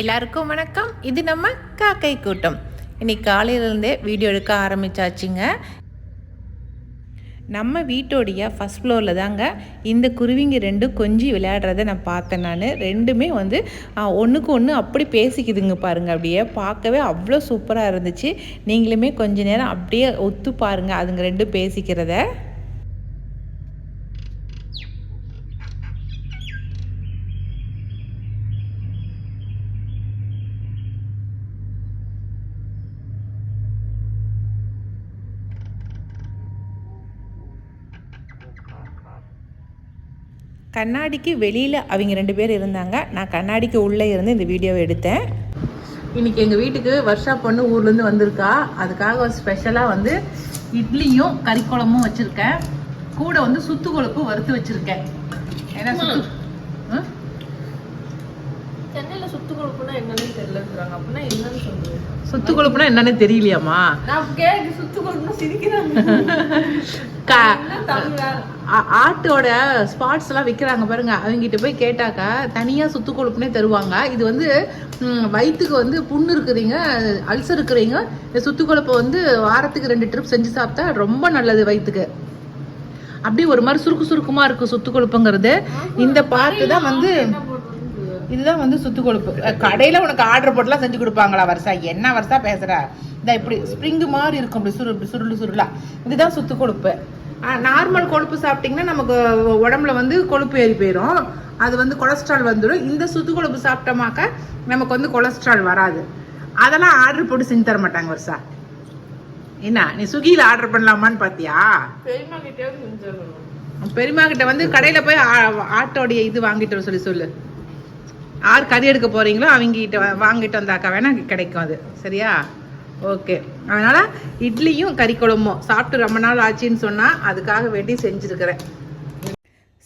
எல்லாருக்கும் வணக்கம். இது நம்ம காக்கை கூட்டம். இன்னைக்கு காலையிலேருந்தே வீடியோ எடுக்க ஆரம்பிச்சாச்சுங்க. நம்ம வீட்டோடைய ஃபஸ்ட் ஃப்ளோரில் தாங்க இந்த குருவிங்க ரெண்டும் கொஞ்சி விளையாடுறத நான் பார்த்தேன் நான். ரெண்டுமே வந்து ஒன்றுக்கு ஒன்று அப்படி பேசிக்குதுங்க பாருங்கள் அப்படியே பார்க்கவே அவ்வளோ சூப்பராக இருந்துச்சு. நீங்களுமே கொஞ்ச நேரம் அப்படியே ஒத்து பாருங்கள் அதுங்க ரெண்டும் பேசிக்கிறத. கண்ணாடிக்கு வெளியில் அவங்க ரெண்டு பேர் இருந்தாங்க. நான் கண்ணாடிக்கு உள்ளே இருந்து இந்த வீடியோவை எடுத்தேன். இன்னைக்கு எங்கள் வீட்டுக்கு வருஷா பொண்ணு ஊர்லேருந்து வந்திருக்கா. அதுக்காக ஒரு ஸ்பெஷலாக வந்து இட்லியும் கறிக்குழம்பும் வச்சுருக்கேன். கூட வந்து சுத்து கொழுப்பு வறுத்து வச்சுருக்கேன். ஏன்னா சுத்து ம்? சென்னையில சுத்து கொழுப்புனா என்னன்னு தெரியலன்றாங்க அப்படின்னா என்னன்னு சொல்லுது சுத்து கொழுப்புனா என்னன்னு தெரியலையாம்மா? நான் கேக்கு சுத்து கொழுப்புனா சிரிக்கிறாங்க. ஆட்டோட ஸ்பாட்ஸ் எல்லாம் விற்கிறாங்க பாருங்க. அவங்ககிட்ட போய் கேட்டாக்கா தனியாக சுத்து கொழுப்புனே தருவாங்க. இது வந்து வயிற்றுக்கு வந்து புண்ணு இருக்கிறீங்க அல்சர் இருக்கிறீங்க. இந்த சுத்து கொழுப்பை வந்து வாரத்துக்கு ரெண்டு ட்ரிப் செஞ்சு சாப்பிட்டா ரொம்ப நல்லது வயிற்றுக்கு அப்படியே ஒரு மாதிரி சுருக்கு சுருக்குமா இருக்கும் சுத்து கொழுப்புங்கிறது. இந்த பார்த்து தான் வந்து இதுதான் வந்து சுத்து கொழுப்பு. கடையில உனக்கு ஆர்டர் போட்டுலாம் செஞ்சு கொடுப்பாங்களா வருஷா? என்ன வருஷா பேசுற? இந்த இப்படி ஸ்ப்ரிங் மாதிரி இருக்கும். இப்படி சுரு இப்படி சுருளு சுருளா. இதுதான் சுத்து கொழுப்பு. நார்மல் கொழுப்பு சாப்பிட்டீங்கன்னா நமக்கு உடம்புல வந்து கொழுப்பு ஏறி போயிடும் அது வந்து கொலஸ்ட்ரால் வந்துடும் இந்த சுத்து கொழுப்பு சாப்பிட்டோமாக்க நமக்கு வந்து கொலஸ்ட்ரால் வராது. அதெல்லாம் ஆர்டர் போட்டு செஞ்சு தர மாட்டாங்க வருஷா. என்ன நீ ஸ்விக்கியில் ஆர்டர் பண்ணலாமான்னு பார்த்தியா பெரியம்மா கிட்டே வந்து கடையில போய் ஆட்டோடைய இது வாங்கிட்டு வர சொல்லி சொல்லு. யார் கறி எடுக்க போறீங்களோ அவங்ககிட்ட வாங்கிட்டு வந்தாக்கா வேணா கிடைக்கும் அது. சரியா? ஓகே. அதனால இட்லியும் கறி குழம்பும். சாப்பிட்டு ரொம்ப நாள் ஆச்சுன்னு சொன்னா அதுக்காக வேண்டி செஞ்சிருக்கிறேன்.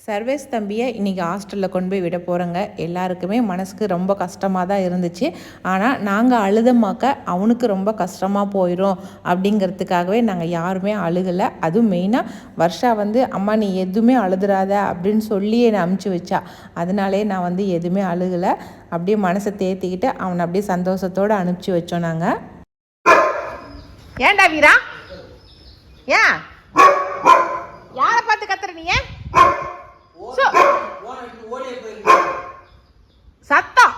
சர்வேஸ் தம்பியை இன்றைக்கி ஹாஸ்டலில் கொண்டு போய் விட போகிறோங்க எல்லாருக்குமே மனசுக்கு ரொம்ப கஷ்டமாக தான் இருந்துச்சு. ஆனால் நாங்கள் அழுதமாக்க அவனுக்கு ரொம்ப கஷ்டமாக போயிடும் அப்படிங்கிறதுக்காகவே நாங்கள் யாருமே அழுகலை. அதுவும் மெயினாக வர்ஷா வந்து அம்மா நீ எதுவுமே அழுதுறாத அப்படின்னு சொல்லி என்னை அமுச்சு வச்சா. அதனாலே நான் வந்து எதுவுமே அழுகலை. அப்படியே மனசை தேத்திக்கிட்டு அவனை அப்படியே சந்தோஷத்தோடு அனுப்பிச்சி வச்சோம் நாங்கள் ஏன்டா வீரா? ஏன்? யாரை பார்த்து கத்துற நீ ஏன்? சத்தம்.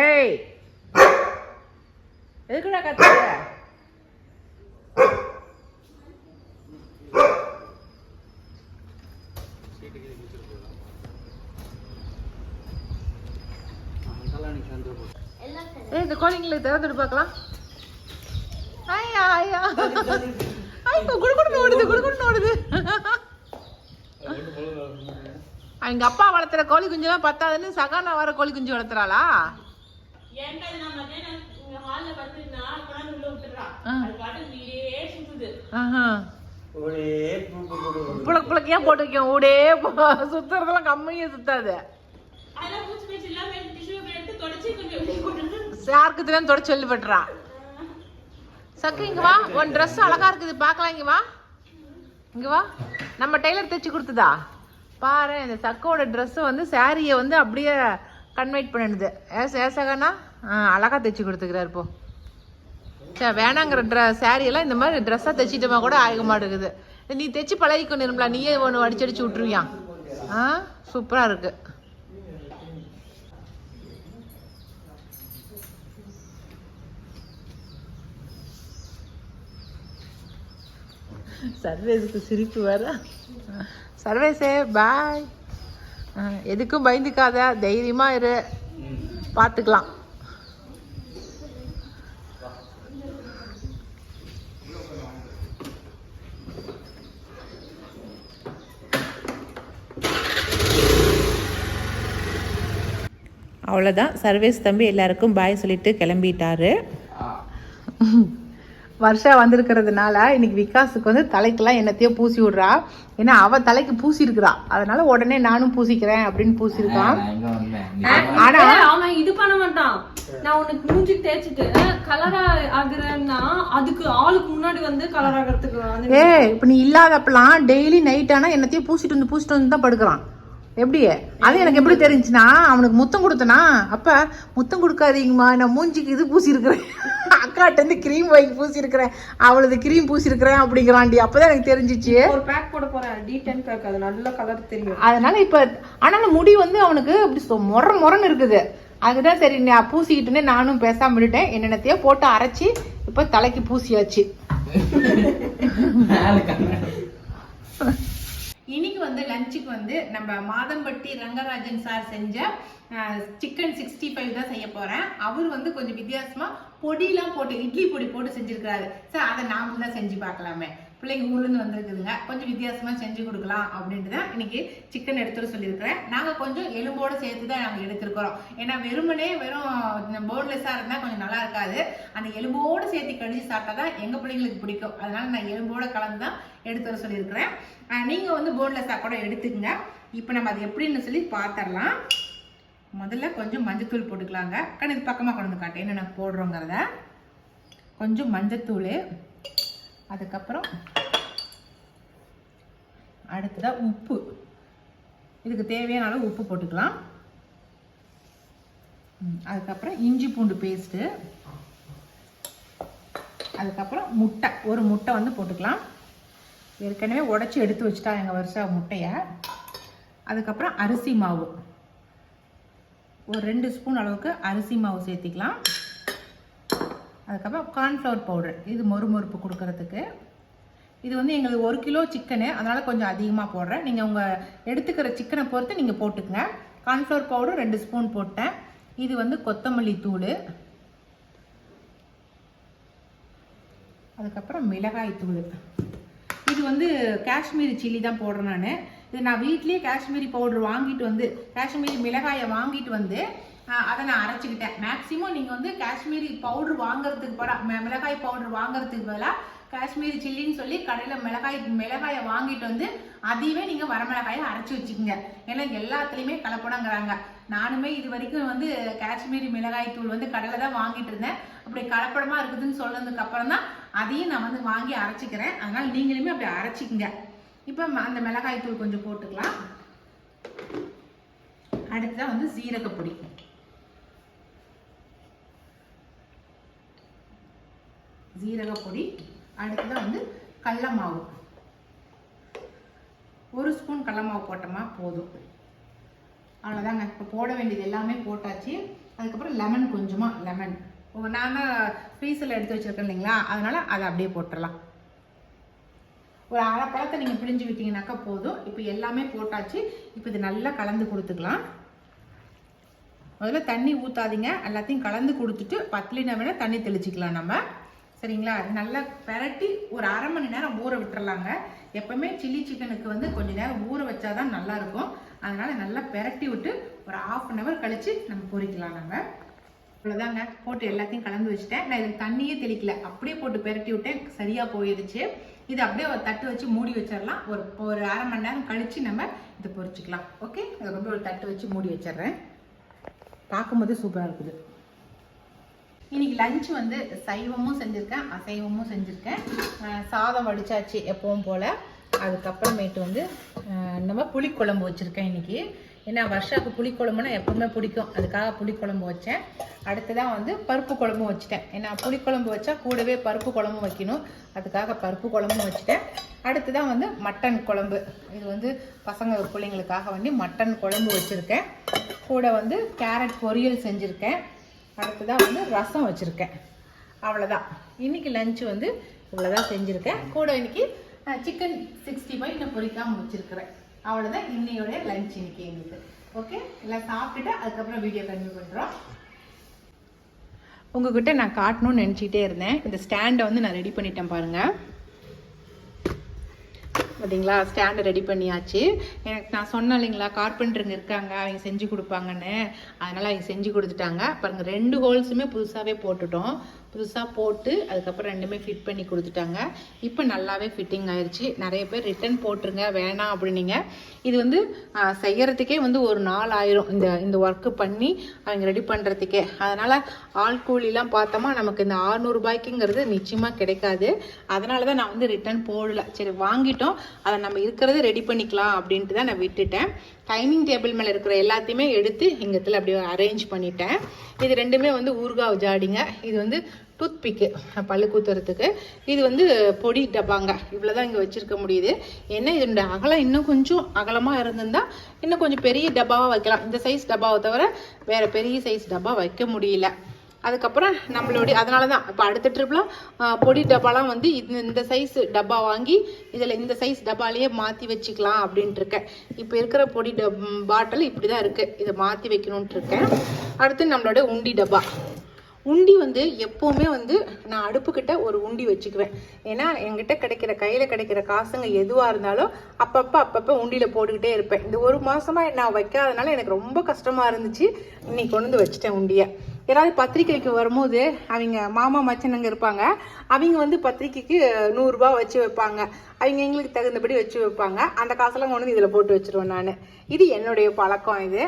ஏய். எதுக்குடா கத்துற? ஏய் இந்த கோழிங்களுக்கு திறந்துட்டு பார்க்கலாம். ஐயா ஐயா. குடுகுடுன்னு ஓடுது குடுகுடுன்னு ஓடுது. எங்க அப்பா வளர்த்துற கோழி குஞ்செல்லாம் பத்தாதுன்னு சகானா வர கோழி குஞ்சு வளர்த்துறாளா? ஆ. அது பாட்டு வைக்கும் ஊடே சுத்துறதெல்லாம் கம்மியே சுத்தாது. யாருக்கு தெரியும் தொடச்சு சொல்லி பட்டுறா. சக்கு இங்க வா. உன் ட்ரெஸ் அழகா இருக்குது பார்க்கலாம் இங்க வா. இங்க வா. நம்ம டெய்லர் தைச்சு கொடுத்ததா? பாரு இந்த சக்கோட Dress வந்து சாரியை வந்து அப்படியே கன்வெர்ட் பண்ணிடுது. ஏச ஏசகனா? ஆ அழகா தைச்சு கொடுத்துக்கிறார் இப்போ சரி வேணாங்கிற ட்ர சாரியெல்லாம் எல்லாம் இந்த மாதிரி ட்ரெஸ்ஸாக தைச்சிட்டோமா கூட ஆக மாட்டேங்குது. நீ தைச்சு பழகிக்கோ நிருமலா நீயே ஒன்று அடிச்சு அடிச்சு விட்ருவியா ஆ சூப்பராக இருக்குது சர்வேஸுக்கு சிரிப்பு வர சர்வேஸே பாய் எதுக்கும் பயந்துக்காத தைரியமாக இரு. பார்த்துக்கலாம் அவ்வளோதான் சர்வேஸ் தம்பி எல்லாருக்கும் பாய் சொல்லிட்டு கிளம்பிட்டாரு. வருஷா வந்திருக்கிறதுனால இன்னைக்கு விகாஸுக்கு வந்து தலைக்கெல்லாம் என்னத்தையோ பூசி விடுறா. ஏன்னா அவ தலைக்கு பூசி இருக்கிறா அதனால உடனே நானும் பூசிக்கிறேன் அப்படின்னு பூசியிருக்கான். ஆனா அவன் இது பண்ண மாட்டான். நான் உனக்கு மூஞ்சிக்கு தேய்ச்சிட்டு கலரா ஆகுறேன்னா அதுக்கு ஆளுக்கு முன்னாடி வந்து கலர் ஆகிறதுக்கு ஏ இப்ப நீ இல்லாதப்பெல்லாம் டெய்லி நைட் ஆனா என்னத்தையும் பூசிட்டு வந்து பூசிட்டு வந்து தான் படுக்கிறான். எப்படி அது எனக்கு எப்படி தெரிஞ்சுன்னா அவனுக்கு முத்தம் கொடுத்தனா அப்ப முத்தம் கொடுக்காதீங்கம்மா நான் மூஞ்சிக்கு இது பூசி இருக்கிறேன் அக்காட்ட இருந்து கிரீம் வாங்கி பூசி இருக்கிறேன் அவளது கிரீம் பூசி இருக்கிறேன் அப்படிங்கிறான்டி. அப்பதான் எனக்கு தெரிஞ்சிச்சு. ஒரு பேக் போட போறேன். டி டென் பேக் அது நல்ல கலர் தெரியும். அதனால இப்ப ஆனாலும் முடி வந்து அவனுக்கு அப்படி சொ- மொர மொரன்னு இருக்குது. அதுதான் சரி நான் பூசிக்கிட்டுன்னு நானும் பேசாம விட்டுட்டேன். என்னென்னத்தையோ போட்டு அரைச்சி இப்ப தலைக்கு பூசியாச்சு. இன்னைக்கு வந்து லஞ்சுக்கு வந்து நம்ம மாதம்பட்டி ரங்கராஜன் சார் செஞ்ச சிக்கன் சிக்ஸ்டி ஃபைவ் தான் செய்ய போறேன். அவர் வந்து கொஞ்சம் வித்தியாசமா பொடியெல்லாம் போட்டு இட்லி பொடி போட்டு செஞ்சிருக்காரு சார் அதை நாம தான் செஞ்சு பார்க்கலாமே. பிள்ளைங்க ஊர்லேருந்து வந்திருக்குதுங்க. கொஞ்சம் வித்தியாசமாக செஞ்சு கொடுக்கலாம் அப்படின்ட்டு தான் இன்னைக்கு சிக்கன் எடுத்துட்டு சொல்லியிருக்கிறேன். நாங்கள் கொஞ்சம் எலும்போடு சேர்த்து தான் நாங்கள் எடுத்துருக்கிறோம். ஏன்னா வெறுமனே வெறும் போன்லெஸ்ஸாக இருந்தால் கொஞ்சம் நல்லா இருக்காது. அந்த எலும்போடு சேர்த்து கடிச்சு சாப்பிட்டா தான் எங்கள் பிள்ளைங்களுக்கு பிடிக்கும். அதனால நான் எலும்போடு கலந்து தான் எடுத்து வர சொல்லியிருக்கிறேன் நீங்கள் வந்து போன்லெஸ்ஸாக கூட எடுத்துக்கங்க. இப்போ நம்ம அது எப்படின்னு சொல்லி பார்த்துடலாம் முதல்ல கொஞ்சம் மஞ்சத்தூள் போட்டுக்கலாங்க. கண்ணு இது பக்கமாக கொண்டு வந்து காட்டேன் என்னென்ன போடுறோங்கிறத. கொஞ்சம் மஞ்சத்தூள் அதுக்கப்புறம் அடுத்ததாக உப்பு. இதுக்கு தேவையான அளவு உப்பு போட்டுக்கலாம். அதுக்கப்புறம் இஞ்சி பூண்டு பேஸ்ட்டு அதுக்கப்புறம் முட்டை. ஒரு முட்டை வந்து போட்டுக்கலாம். ஏற்கனவே உடச்சி எடுத்து வச்சுட்டா எங்கள் வருஷம் முட்டையை. அதுக்கப்புறம் அரிசி மாவு. ஒரு ரெண்டு ஸ்பூன் அளவுக்கு அரிசி மாவு சேர்த்திக்கலாம். அதுக்கப்புறம் கார்ன்ஃப்ளவர் பவுடர் இது மொறுமொறுப்பு கொடுக்கறதுக்கு. இது வந்து எங்களுக்கு ஒரு கிலோ சிக்கனு அதனால் கொஞ்சம் அதிகமாக போடுறேன். நீங்கள் உங்கள் எடுத்துக்கிற சிக்கனை பொறுத்து நீங்கள் போட்டுக்கங்க. கார்ன்ஃப்ளவர் பவுடர் ரெண்டு ஸ்பூன் போட்டேன். இது வந்து கொத்தமல்லி தூள். அதுக்கப்புறம் மிளகாய் தூள். இது வந்து காஷ்மீரி சில்லி தான் போடுறேன் நான். இது நான் வீட்லேயே காஷ்மீரி பவுடர் வாங்கிட்டு வந்து காஷ்மீரி மிளகாயை வாங்கிட்டு வந்து அதை நான் அரைச்சிக்கிட்டேன். மேக்ஸிமம் நீங்கள் வந்து காஷ்மீரி பவுடர் வாங்குறதுக்கு பட மிளகாய் பவுடர் வாங்குறதுக்கு பதிலாக காஷ்மீரி சில்லின்னு சொல்லி கடையில் மிளகாய் மிளகாயை வாங்கிட்டு வந்து அதையுமே நீங்கள் வரமிளகாயை அரைச்சி வச்சுக்கோங்க. ஏன்னா எல்லாத்துலேயுமே கலப்படங்கிறாங்க. நானுமே இது வரைக்கும் வந்து காஷ்மீரி மிளகாய் தூள் வந்து கடையில் தான் வாங்கிட்டு இருந்தேன். அப்படி கலப்படமாக இருக்குதுன்னு சொன்னதுக்கு அப்புறம் தான் அதையும் நான் வந்து வாங்கி அரைச்சிக்கிறேன். அதனால் நீங்களுமே அப்படி அரைச்சிக்கங்க. இப்போ ம- அந்த மிளகாய் தூள் கொஞ்சம் போட்டுக்கலாம். அடுத்ததான் வந்து சீரகப்பொடி. ஜீரகப்பொடி அடுத்ததான் வந்து கடல மாவு. ஒரு ஸ்பூன் கடல மாவு போட்டோமா போதும். அவ்வளோதாங்க இப்போ போட வேண்டியது எல்லாமே போட்டாச்சு. அதுக்கப்புறம் லெமன் கொஞ்சமாக லெமன் நான் தான் ஃப்ரீசரில் எடுத்து வச்சுருக்கேன் இல்லைங்களா? அதனால் அதை அப்படியே போட்டுடலாம் ஒரு அரை பழத்தை நீங்கள் பிழிஞ்சு விட்டீங்கனாக்கா போதும். இப்போ எல்லாமே போட்டாச்சு. இப்போ இது நல்லா கலந்து கொடுத்துக்கலாம். முதல்ல தண்ணி ஊற்றாதீங்க எல்லாத்தையும் கலந்து கொடுத்துட்டு பத்தலினா வேணால் தண்ணி தெளிச்சிக்கலாம் நம்ம. சரிங்களா? அது நல்லா பெரட்டி ஒரு அரை மணி நேரம் ஊற விட்டுறலாங்க. எப்பவுமே சில்லி சிக்கனுக்கு வந்து கொஞ்ச நேரம் ஊற வச்சாதான் நல்லா இருக்கும் அதனால நல்லா பெரட்டி விட்டு ஒரு ஆஃப் அன் ஹவர் கழிச்சு நம்ம பொரிக்கலாம் நம்ம அவ்வளோதாங்க போட்டு எல்லாத்தையும் கலந்து வச்சுட்டேன். நான் இதுக்கு தண்ணியே தெளிக்கல. அப்படியே போட்டு பெரட்டி விட்டேன். சரியாக போயிடுச்சு இது அப்படியே ஒரு தட்டு வச்சு மூடி வச்சிடலாம். ஒரு ஒரு அரை மணி நேரம் கழித்து நம்ம இதை பொரிச்சிக்கலாம் ஓகே? ரொம்ப ஒரு தட்டு வச்சு மூடி வச்சிடுறேன். பார்க்கும்போது சூப்பராக இருக்குது. இன்னைக்கு லஞ்ச் வந்து சைவமும் செஞ்சுருக்கேன் அசைவமும் செஞ்சுருக்கேன். சாதம் வடிச்சாச்சு எப்பவும் போல். அதுக்கப்புறமேட்டு வந்து நம்ம புளிக்குழம்பு வச்சுருக்கேன் இன்றைக்கி ஏன்னா வருஷாக்கு புளிக்குழம்புனா எப்பவுமே பிடிக்கும். அதுக்காக புளிக்குழம்பு வச்சேன். அடுத்ததான் வந்து பருப்பு குழம்பும் வச்சுட்டேன். ஏன்னா புளிக்குழம்பு வச்சா கூடவே பருப்பு குழம்பும் வைக்கணும். அதுக்காக பருப்பு குழம்பும் வச்சுட்டேன். அடுத்ததான் வந்து மட்டன் குழம்பு. இது வந்து பசங்க பிள்ளைங்களுக்காக வந்து மட்டன் குழம்பு வச்சுருக்கேன். கூட வந்து கேரட் பொரியல் செஞ்சுருக்கேன். அடுத்ததாக வந்து ரசம் வச்சுருக்கேன். அவ்வளோதான் இன்னைக்கு லஞ்சு வந்து இவ்வளோதான் செஞ்சுருக்கேன். கூட இன்னைக்கு சிக்கன் சிக்ஸ்டி ஃபைவ் நான் பொரிக்காமல் வச்சுருக்கிறேன். அவ்வளோதான் இன்னையோட லஞ்ச் இன்றைக்கி எங்களுக்கு. ஓகே எல்லாம் சாப்பிட்டுட்டு அதுக்கப்புறம் வீடியோ கன்வியூ பண்ணுறோம் உங்ககிட்ட நான் காட்டணும்னு நினச்சிக்கிட்டே இருந்தேன். இந்த ஸ்டாண்டை வந்து நான் ரெடி பண்ணிட்டேன் பாருங்கள் பார்த்தீங்களா ஸ்டாண்டு ரெடி பண்ணியாச்சு. எனக்கு நான் சொன்னேன் இல்லைங்களா கார்பெண்டருங்க இருக்காங்க அவங்க செஞ்சு கொடுப்பாங்கன்னு. அதனால் அவங்க செஞ்சு கொடுத்துட்டாங்க. பாருங்கள் ரெண்டு ஹோல்ஸுமே புதுசாகவே போட்டுட்டோம். புதுசாக போட்டு அதுக்கப்புறம் ரெண்டுமே ஃபிட் பண்ணி கொடுத்துட்டாங்க. இப்போ நல்லாவே ஃபிட்டிங் ஆயிடுச்சு நிறைய பேர் ரிட்டன் போட்டுருங்க வேணாம் அப்படின்னீங்க. இது வந்து செய்கிறதுக்கே செய்யறதுக்கே வந்து ஒரு நாள் ஆயிரும். இந்த இந்த ஒர்க்கு பண்ணி அவங்க ரெடி பண்ணுறதுக்கே அதனால் ஆள் கூலிலாம் பார்த்தோமா நமக்கு இந்த ஆறுநூறுபாய்க்குங்கிறது நிச்சயமாக கிடைக்காது. அதனால தான் நான் வந்து ரிட்டர்ன் போடல. சரி வாங்கிட்டோம். அதை நம்ம இருக்கிறத ரெடி பண்ணிக்கலாம் அப்படின்ட்டு தான் நான் விட்டுட்டேன். டைனிங் டேபிள் மேலே இருக்கிற எல்லாத்தையுமே எடுத்து இங்கத்தில் அப்படியே அரேஞ்ச் பண்ணிட்டேன். இது ரெண்டுமே வந்து ஊர்காவ் ஜாடிங்க. இது வந்து டூத் பிக்கு பல்லு குத்துறதுக்கு. இது வந்து பொடி டப்பாங்க. இவ்வளோ தான் இங்கே வச்சுருக்க முடியுது. ஏன்னா இதனுடைய அகலம் இன்னும் கொஞ்சம் அகலமாக இருந்திருந்தால் இன்னும் கொஞ்சம் பெரிய டப்பாவாக வைக்கலாம். இந்த சைஸ் டப்பாவை தவிர வேறு பெரிய சைஸ் டப்பா வைக்க முடியல. அதுக்கப்புறம் நம்மளுடைய அதனால தான் இப்போ அடுத்த ட்ரிப்பில் பொடி டப்பாலாம் வந்து இந்த இந்த சைஸ் டப்பா வாங்கி இதில் இந்த சைஸ் டப்பாலேயே மாற்றி வச்சுக்கலாம் அப்படின்ட்டு இருக்கேன் இப்போ இருக்கிற பொடி டப் பாட்டில் இப்படி தான் இருக்குது இதை மாற்றி வைக்கணுன்ட்டு இருக்கேன் அடுத்து நம்மளோட உண்டி டப்பா. உண்டி வந்து எப்போவுமே வந்து நான் அடுப்புக்கிட்ட ஒரு உண்டி வச்சுக்குவேன். ஏன்னா என்கிட்ட கிடைக்கிற கையில் கிடைக்கிற காசுங்க எதுவாக இருந்தாலும் அப்பப்போ அப்பப்போ உண்டியில் போட்டுக்கிட்டே இருப்பேன். இந்த ஒரு மாதமாக நான் வைக்காதனால எனக்கு ரொம்ப கஷ்டமாக இருந்துச்சு. இன்னைக்கு கொண்டு வந்து வச்சுட்டேன் உண்டியை. யாராவது பத்திரிக்கைக்கு வரும்போது அவங்க மாமா மச்சனுங்க இருப்பாங்க. அவங்க வந்து பத்திரிக்கைக்கு நூறுரூபா வச்சு வைப்பாங்க. அவங்க எங்களுக்கு தகுந்தபடி வச்சு வைப்பாங்க. அந்த காசெல்லாம் கொண்டு வந்து இதில் போட்டு வச்சுருவேன் நான். இது என்னுடைய பழக்கம் இது.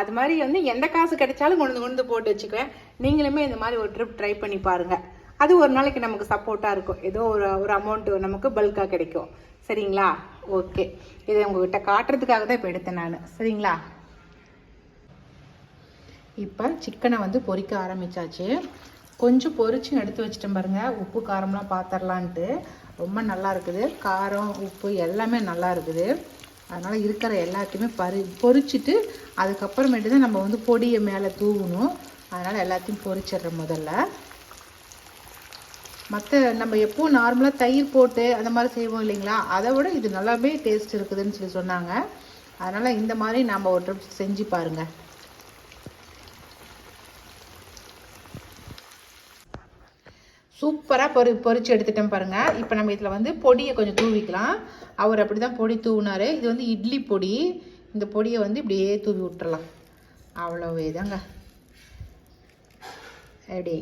அது மாதிரி வந்து எந்த காசு கிடைச்சாலும் கொண்டு வந்து கொண்டு வந்து போட்டு வச்சுக்குவேன். நீங்களுமே இந்த மாதிரி ஒரு ட்ரிப் ட்ரை பண்ணி பாருங்கள் அது ஒரு நாளைக்கு நமக்கு சப்போர்ட்டாக இருக்கும். ஏதோ ஒரு ஒரு அமௌண்ட்டு நமக்கு பல்காக கிடைக்கும். சரிங்களா? ஓகே இதை உங்ககிட்ட காட்டுறதுக்காக தான் இப்போ எடுத்தேன் நான். சரிங்களா? இப்போ சிக்கனை வந்து பொரிக்க ஆரம்பிச்சாச்சு. கொஞ்சம் பொறிச்சு எடுத்து வச்சிட்டேன் பாருங்கள் உப்பு காரம்லாம் பார்த்துடலான்ட்டு ரொம்ப நல்லா இருக்குது. காரம் உப்பு எல்லாமே நல்லா இருக்குது. அதனால் இருக்கிற எல்லாத்தையுமே பறி பொரிச்சிட்டு அதுக்கப்புறமேட்டு தான் நம்ம வந்து பொடியை மேலே தூவணும். அதனால் எல்லாத்தையும் பொரிச்சிடுறேன் முதல்ல. மற்ற நம்ம எப்போவும் நார்மலாக தயிர் போட்டு அந்த மாதிரி செய்வோம் இல்லைங்களா? அதை விட இது நல்லாவே டேஸ்ட் இருக்குதுன்னு சொல்லி சொன்னாங்க. அதனால் இந்த மாதிரி நம்ம ஒரு ட்ரிப் செஞ்சு பாருங்கள் சூப்பராக பொரி பொறிச்சு எடுத்துட்டேன் பாருங்கள் இப்போ நம்ம இதில் வந்து பொடியை கொஞ்சம் தூவிக்கலாம். அவர் அப்படி தான் பொடி தூவினாரு. இது வந்து இட்லி பொடி. இந்த பொடியை வந்து இப்படியே தூவி விட்டுறலாம். அவ்வளோவே தாங்க எப்படி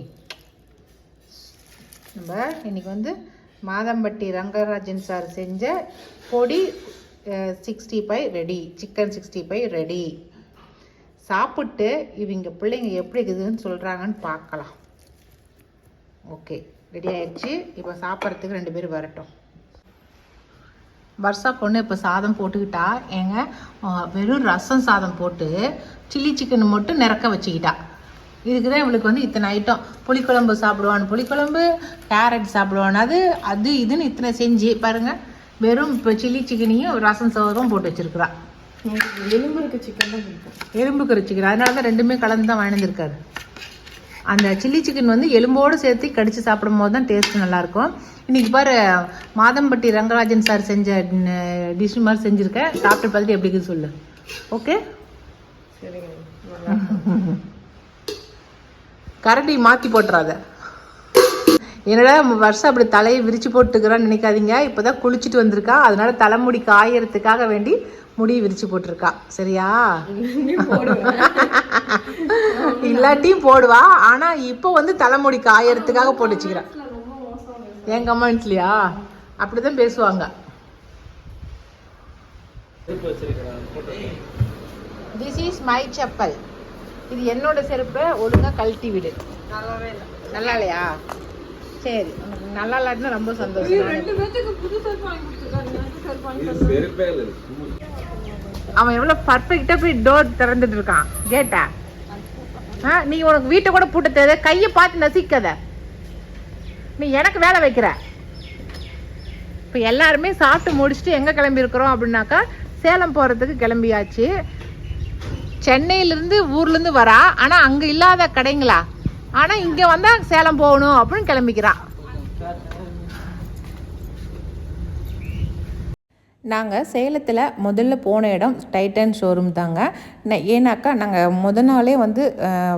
நம்ம இன்றைக்கி வந்து மாதம்பட்டி ரங்கராஜன் சார் செஞ்ச பொடி sixty five ready chicken sixty five ready சாப்பிட்டு இவங்க பிள்ளைங்க எப்படி இருக்குதுன்னு சொல்கிறாங்கன்னு பார்க்கலாம். ஓகே ரெடி ஆயிடுச்சு. இப்போ சாப்பிட்றதுக்கு ரெண்டு பேரும் வரட்டும். வர்ஷா பொண்ணு இப்போ சாதம் போட்டுக்கிட்டா. ஏங்க வெறும் ரசம் சாதம் போட்டு சில்லி சிக்கன் மட்டும் நிறக்க வச்சுக்கிட்டா. இதுக்கு தான் இவளுக்கு வந்து இத்தனை ஐட்டம் புளிக்குழம்பு சாப்பிடுவான் புளிக்குழம்பு கேரட் சாப்பிடுவான் அது அது இதுன்னு இத்தனை செஞ்சு பாருங்க. வெறும் இப்போ சில்லி சிக்கனையும் ரசம் சோறும் போட்டு வச்சிருக்கிறா. எலும்பு இருக்க சிக்கன் தான் எலும்பு கறிச்சிக்கன் அதனால தான் ரெண்டுமே கலந்து தான் வாங்கியிருக்காரு அந்த சில்லி சிக்கன் வந்து எலும்போடு சேர்த்து கடிச்சு சாப்பிடும் போது தான் டேஸ்ட் நல்லாயிருக்கும். இன்னைக்கு பாரு மாதம்பட்டி ரங்கராஜன் சார் செஞ்ச டிஷ் மாதிரி செஞ்சுருக்கேன் சாப்பிட்டு பார்த்துட்டு எப்படி இருக்குன்னு சொல்லு. ஓகே கரண்டி மாற்றி போட்டுறாத. என்னடா வருஷம் அப்படி தலையை விரிச்சு போட்டுக்கிறான்னு நினைக்காதீங்க. இப்போதான் குளிச்சுட்டு வந்திருக்கா அதனால தலைமுடி காயறதுக்காக வேண்டி முடி விரிச்சு போட்டிருக்கா. சரியா? இல்லாட்டியும் போடுவா. ஆனா இப்போ வந்து தலைமுடி காயறதுக்காக போட்டு வச்சுக்கிறா. ரொம்ப மோசம் என் கமெண்ட்ஸ்லையா? அப்படிதான் பேசுவாங்க. திஸ் இஸ் மை செப்பல் இது என்னோட செருப்பை ஒழுங்கா கழட்டி விடு. நல்லாவே இல்லை. நல்லா இல்லையா சரி நல்லா இல்லாட்டினா ரொம்ப சந்தோஷம். அவன் எவ்வளோ பர்ஃபெக்டாக போய் டோர் திறந்துட்டு இருக்கான். கேட்டா? ஆ நீ உனக்கு வீட்டை கூட பூட்ட தெரியாத. கையை பார்த்து நசிக்காத. நீ எனக்கு வேலை வைக்கிற. இப்போ எல்லாருமே சாப்பிட்டு முடிச்சுட்டு எங்கே கிளம்பியிருக்கிறோம் அப்படின்னாக்கா சேலம் போகிறதுக்கு கிளம்பியாச்சு. சென்னையிலேருந்து ஊர்லேருந்து வரா. ஆனால் அங்கே இல்லாத கடைங்களா? ஆனால் இங்கே வந்தால் சேலம் போகணும் அப்படின்னு கிளம்பிக்கிறான் நாங்கள் சேலத்தில் முதல்ல போன இடம் டைட்டன் ஷோரூம் தாங்க. ஏன்னாக்கா நாங்கள் முத நாளே வந்து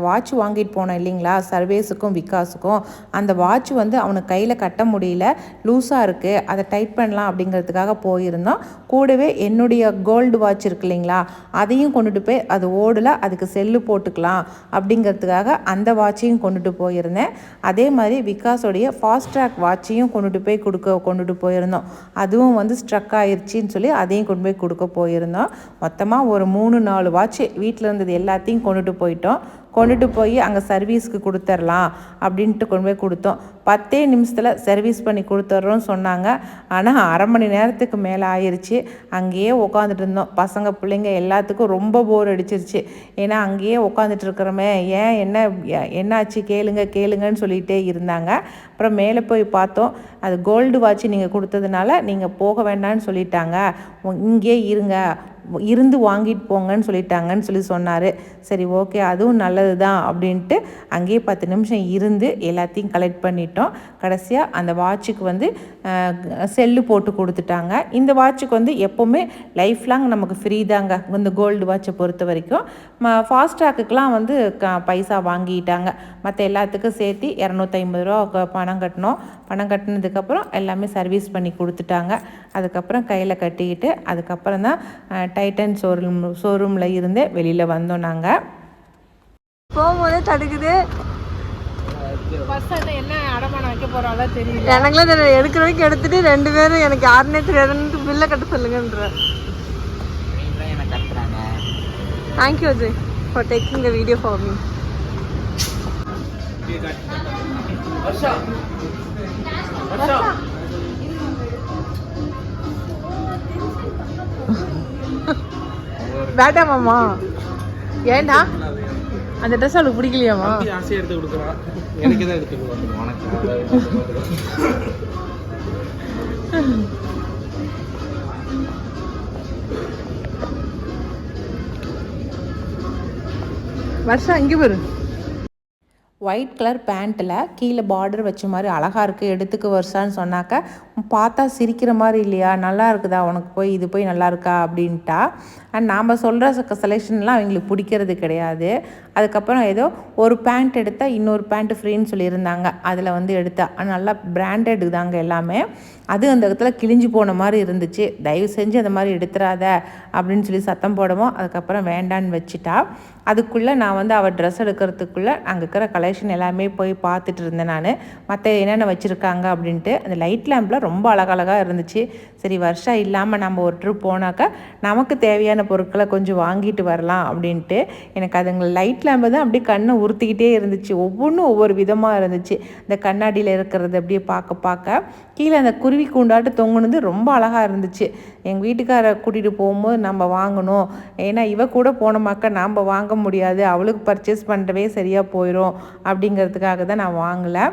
வாட்ச் வாங்கிட்டு போனோம் இல்லைங்களா? சர்வேஸுக்கும் விகாஸுக்கும். அந்த வாட்ச் வந்து அவனுக்கு கையில் கட்ட முடியல. லூஸாக இருக்குது அதை டைட் பண்ணலாம் அப்படிங்கிறதுக்காக போயிருந்தோம். கூடவே என்னுடைய கோல்டு வாட்ச் இருக்கு இல்லைங்களா? அதையும் கொண்டுட்டு போய் அது ஓடல. அதுக்கு செல்லு போட்டுக்கலாம் அப்படிங்கிறதுக்காக அந்த வாட்சையும் கொண்டுட்டு போயிருந்தேன். அதே மாதிரி விகாஸோடைய ஃபாஸ்ட் ட்ராக் வாட்சையும் கொண்டுட்டு போய் கொடுக்க கொண்டுட்டு போயிருந்தோம். அதுவும் வந்து ஸ்ட்ரக் ஆயிடுச்சின்னு சொல்லி அதையும் கொண்டு போய் கொடுக்க போயிருந்தோம். மொத்தமாக ஒரு மூணு நாலு வாட்ச் வாட்ச் வீட்டில் இருந்தது எல்லாத்தையும் கொண்டுட்டு போயிட்டோம். கொண்டுட்டு போய் அங்கே சர்வீஸ்க்கு கொடுத்துர்லாம் அப்படின்ட்டு கொண்டு போய் கொடுத்தோம். பத்தே நிமிஷத்தில் சர்வீஸ் பண்ணி கொடுத்துட்றோன்னு சொன்னாங்க. ஆனால் அரை மணி நேரத்துக்கு மேலே ஆயிருச்சு. அங்கேயே உட்காந்துட்டு இருந்தோம். பசங்க பிள்ளைங்க எல்லாத்துக்கும் ரொம்ப போர் அடிச்சிருச்சு. ஏன்னா அங்கேயே உட்காந்துட்டு இருக்கிறோமே. ஏன் என்ன என்னாச்சு? கேளுங்க கேளுங்கன்னு சொல்லிகிட்டே இருந்தாங்க. அப்புறம் மேலே போய் பார்த்தோம். அது கோல்டு வாட்ச் நீங்கள் கொடுத்ததுனால நீங்கள் போக வேண்டாம்னு சொல்லிட்டாங்க. உ- இங்கேயே இருங்க. இருந்து வாங்கிட்டு போங்கன்னு சொல்லிட்டாங்கன்னு சொல்லி சொன்னார். சரி ஓகே அதுவும் நல்லது தான் அப்படின்ட்டு அங்கேயே பத்து நிமிஷம் இருந்து எல்லாத்தையும் கலெக்ட் பண்ணிட்டோம். கடைசியாக அந்த வாட்சுக்கு வந்து செல்லு போட்டு கொடுத்துட்டாங்க. இந்த வாட்சுக்கு வந்து எப்போவுமே லைஃப் லாங் நமக்கு ஃப்ரீ தாங்க. இந்த கோல்டு வாட்சை பொறுத்த வரைக்கும். ஃபாஸ்ட்ராக்குக்கெலாம் வந்து க பைசா வாங்கிட்டாங்க. மற்ற எல்லாத்துக்கும் சேர்த்து இரநூத்தி ஐம்பது ரூபா பணம் கட்டினோம். பணம் கட்டினதுக்கப்புறம் எல்லாமே சர்வீஸ் பண்ணி கொடுத்துட்டாங்க. அதுக்கப்புறம் கையில் கட்டிக்கிட்டு அதுக்கப்புறம் தான் டைட்டன் ஷோரூம் ஷோரூமில் இருந்தே வெளியில் வந்தோம் நாங்கள் போகும்போதே தடுக்குது. பஸ் என்ன அடமானம் வைக்க போகிறாளோ தெரியல. எனக்குலாம் இதை எடுக்கிற வரைக்கும் எடுத்துட்டு ரெண்டு பேரும் எனக்கு யாருன்னே தெரியாதுன்னு பில்லை கட்ட சொல்லுங்கன்ற. Thank you Ajay for taking the video for me வேண்டாமாம்மா ஏண்டா அந்த ட்ரெஸ் அவளுக்கு பிடிக்கலையாம்மா ஆசையை எடுத்து கொடுக்குறான் எனக்கு தான் எடுத்து கொடுக்குறான் வருஷம் இங்கே வரும் ஒயிட் கலர் பேண்ட்டில் கீழே பார்டர் வச்ச மாதிரி அழகாக இருக்குது எடுத்துக்க வருஷான்னு சொன்னாக்க பார்த்தா சிரிக்கிற மாதிரி இல்லையா? நல்லா இருக்குதா? உனக்கு போய் இது போய் நல்லா இருக்கா? அப்படின்ட்டா. அண்ட் நாம் சொல்கிற செலெக்ஷன்லாம் அவங்களுக்கு பிடிக்கிறது கிடையாது. அதுக்கப்புறம் ஏதோ ஒரு பேண்ட் எடுத்தால் இன்னொரு பேண்ட் ஃப்ரீன்னு சொல்லியிருந்தாங்க. அதில் வந்து எடுத்தா. நல்லா பிராண்டட் தாங்க எல்லாமே. அது அந்த இடத்துல கிழிஞ்சு போன மாதிரி இருந்துச்சு. தயவு செஞ்சு அந்த மாதிரி எடுத்துடாத அப்படின்னு சொல்லி சத்தம் போடவும் அதுக்கப்புறம் வேண்டான்னு வச்சுட்டா. அதுக்குள்ளே நான் வந்து அவள் ட்ரெஸ் எடுக்கிறதுக்குள்ளே அங்கே இருக்கிற கலெக்ஷன் எல்லாமே போய் பார்த்துட்டு இருந்தேன் நான். மற்ற என்னென்ன வச்சுருக்காங்க அப்படின்ட்டு அந்த லைட் லேம்பில் ரொம்ப அழகழகாக இருந்துச்சு. சரி வருஷம் இல்லாமல் நம்ம ஒரு ட்ரிப் போனாக்கா நமக்கு தேவையான பொருட்களை கொஞ்சம் வாங்கிட்டு வரலாம் அப்படின்ட்டு எனக்கு அதுங்க லைட் லேம்பு தான் அப்படியே கண்ணை உறுத்திக்கிட்டே இருந்துச்சு. ஒவ்வொன்றும் ஒவ்வொரு விதமாக இருந்துச்சு. இந்த கண்ணாடியில் இருக்கிறது அப்படியே பார்க்க பார்க்க. கீழே அந்த குருவி கூண்டாட்டு தொங்குனது ரொம்ப அழகாக இருந்துச்சு. எங்கள் வீட்டுக்காரை கூட்டிகிட்டு போகும்போது நம்ம வாங்கணும். ஏன்னா இவ கூட போன மக்கள் நாம் வாங்க முடியாது. அவளுக்கு பர்ச்சேஸ் பண்ணுறவே சரியாக போயிடும் அப்படிங்கிறதுக்காக தான் நான் வாங்கலை.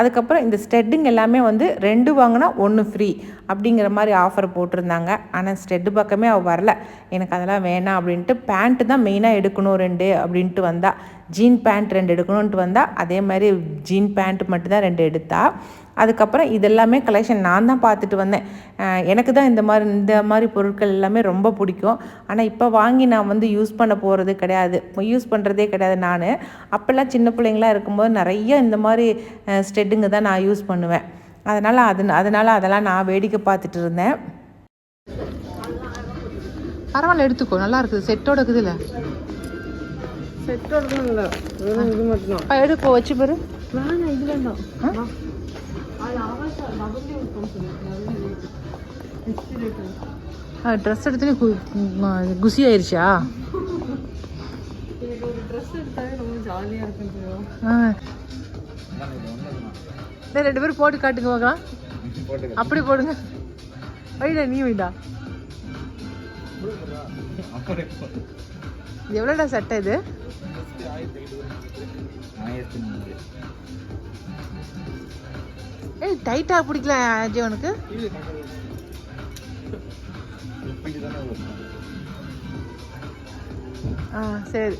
அதுக்கப்புறம் இந்த ஸ்டெட்டுங்க எல்லாமே வந்து ரெண்டு வாங்கினா ஒன்று ஃப்ரீ அப்படிங்கிற மாதிரி ஆஃபர் போட்டிருந்தாங்க. ஆனால் ஸ்டெட்டு பக்கமே அவள் வரல. எனக்கு அதெல்லாம் வேணாம் அப்படின்ட்டு பேண்ட்டு தான் மெயினாக எடுக்கணும் ரெண்டு அப்படின்ட்டு வந்தா. ஜீன் பேண்ட் ரெண்டு எடுக்கணுன்ட்டு வந்தால் அதே மாதிரி ஜீன் பேண்ட் மட்டும்தான் ரெண்டு எடுத்தா அதுக்கப்புறம் இதெல்லாமே கலெக்ஷன் நான் தான் பார்த்துட்டு வந்தேன். எனக்கு தான் இந்த மாதிரி இந்த மாதிரி பொருட்கள் எல்லாமே ரொம்ப பிடிக்கும். ஆனால் இப்போ வாங்கி நான் வந்து யூஸ் பண்ண போகிறது கிடையாது. யூஸ் பண்ணுறதே கிடையாது நான். அப்போல்லாம் சின்ன பிள்ளைங்களா இருக்கும்போது நிறைய இந்த மாதிரி ஸ்டெட்டுங்க தான் நான் யூஸ் பண்ணுவேன். அதனால் அது அதனால் அதெல்லாம் நான் வேடிக்கை பார்த்துட்டு இருந்தேன். பரவாயில்ல எடுத்துக்கோ. நல்லா இருக்குது. செட்டோட இருக்குதுல்ல? செட்டோட இல்லை வெறும் இது மட்டும் அப்பா எடுக்கோ வச்சு பாரு வேணாம் இது வேண்டாம் ட்ரெஸ் எடுத்துனே குசி ஆயிடுச்சா ரெண்டு பேரும் போட்டு காட்டுங்க பார்க்கலாம் அப்படி போடுங்க வைடா நீ வைடா எவ்வளோடா சட்டை இது ஏய் டைட்டாக பிடிக்கல ஜீவனுக்கு ஆ சரி.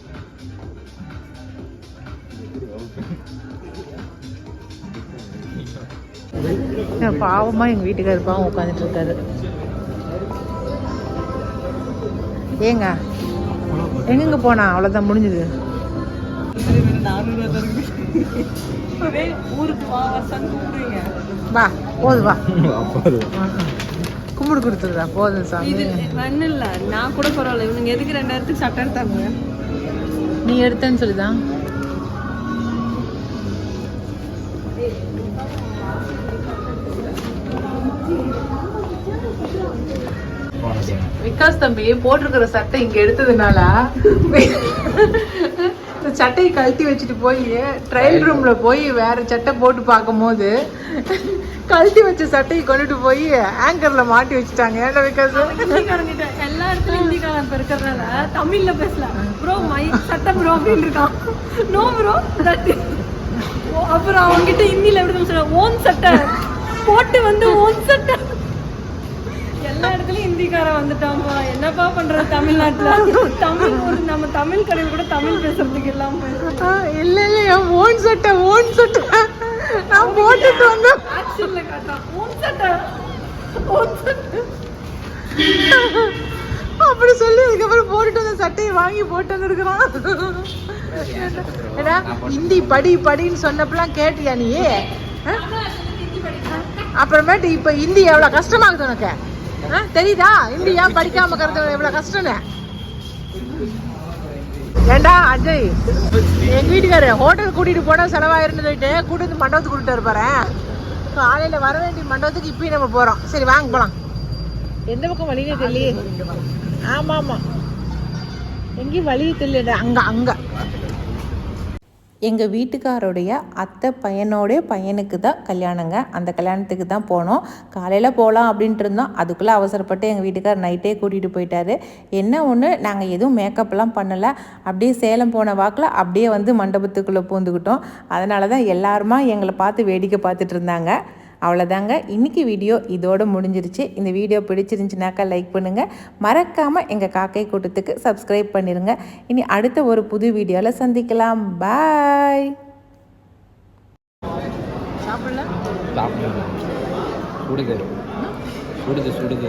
பாவமா எங்க வீட்டுக்காரர் பாவம் உட்காந்துட்டு இருக்காரு. ஏங்க எங்கெங்க போனா? அவ்வளோதான் முடிஞ்சது. வா கூப்பிடுவீங்க வா. போதும் வா கும்பிடு கொடுத்துருதா போதும் சாமி. இது இல்லை நான் கூட பரவாயில்ல. இவனுங்க எதுக்கு ரெண்டாயிரத்துக்கு சட்டை எடுத்தாங்க? நீ எடுத்தேன்னு சொல்லிதான் விகாஸ் தம்பி போட்டிருக்கிற சட்டை இங்க எடுத்ததுனால? இந்த சட்டையை கழட்டி வச்சுட்டு போய் ட்ரையல் ரூம்ல போய் வேற சட்டை போட்டு பார்க்கும்போது கழட்டி வச்ச சட்டையை கொண்டுட்டு போய் ஆங்கர்ல மாட்டி வச்சுட்டாங்க. விகாஸ்? ஹிந்திக்காரங்கிட்ட எல்லா இடத்துலயும் ஹிந்திக்காரன் இப்ப இருக்கிறதுனால தமிழ்ல பேசல. ப்ரோ மை சட்டை ப்ரோ அப்படின்னு இருக்கான். நோ ப்ரோ தட் அப்புறம் அவன்கிட்ட ஹிந்தில எப்படி சொல்ற ஓன் சட்டை. போட்டு வந்து ஓன் சட்டை. எல்லா இடத்துலயும் ஹிந்திக்காரன் வந்துட்டான்ப்பா. என்னப்பா பண்றது தமிழ்நாட்டுல? தமிழ் ஒரு நம்ம தமிழ் கடையில் கூட தமிழ் பேசுறதுக்கு போயிடுச்சு. இல்ல இல்ல என் ஓன் சட்டை ஓன் சட்டை. நான் போட்டுட்டு வந்தேன். காட்டான் ஓன் சட்டை. ஓன் சட்டை. அப்படி சொல்லி அதுக்கப்புறம் போட்டுட்டு வந்த சட்டையை வாங்கி போட்டு வந்துருக்குறான். ஏடா ஹிந்தி படி படின்னு சொன்னப்பெல்லாம் கேட்டியா நீ? அப்புறமேட்டு இப்ப ஹிந்தி எவ்வளவு கஷ்டமா இருக்குது உனக்கு? ஆ? தெரியுதா? ஏன் படிக்காம இருக்கிறது? எவ்வளவு கஷ்டம்னு. ஏண்டா அஜய் எங்க வீட்டுக்காரு ஹோட்டல் கூட்டிட்டு போனா செலவாயிருன்னு சொல்லிட்டு கூட்டிட்டு வந்து மண்டபத்துக்கு கூட்டிட்டு இருப்பாரு காலையில வர வேண்டிய மண்டபத்துக்கு இப்பயும் நம்ம போறோம். சரி வாங்க போலாம். எந்த பக்கம் வழினே தெரியல ஆமா ஆமா. எங்கேயும் வழி தெரியல அங்க அங்க. எங்கள் வீட்டுக்காரோடைய அத்தை பையனோடைய பையனுக்கு தான் கல்யாணங்க. அந்த கல்யாணத்துக்கு தான் போனோம். காலையில் போகலாம் அப்படின்ட்டு இருந்தோம். அதுக்குள்ளே அவசரப்பட்டு எங்கள் வீட்டுக்கார் நைட்டே கூட்டிகிட்டு போயிட்டாரு. என்ன ஒன்று நாங்கள் எதுவும் மேக்கப்லாம் பண்ணலை. அப்படியே சேலம் போன வாக்கில் அப்படியே வந்து மண்டபத்துக்குள்ளே பூந்துக்கிட்டோம். அதனால தான் எல்லாருமா எங்களை பார்த்து வேடிக்கை பார்த்துட்டு இருந்தாங்க. அவ்வளோதாங்க இன்றைக்கி வீடியோ இதோடு முடிஞ்சிருச்சு. இந்த வீடியோ பிடிச்சிருந்துச்சுனாக்கா லைக் பண்ணுங்கள் மறக்காமல் எங்கள் காக்கை கூட்டத்துக்கு சப்ஸ்கிரைப் பண்ணிடுங்க இனி அடுத்த ஒரு புது வீடியோவில் சந்திக்கலாம். பாய் சாப்பிடல? சுடுது சுடுது சுடுது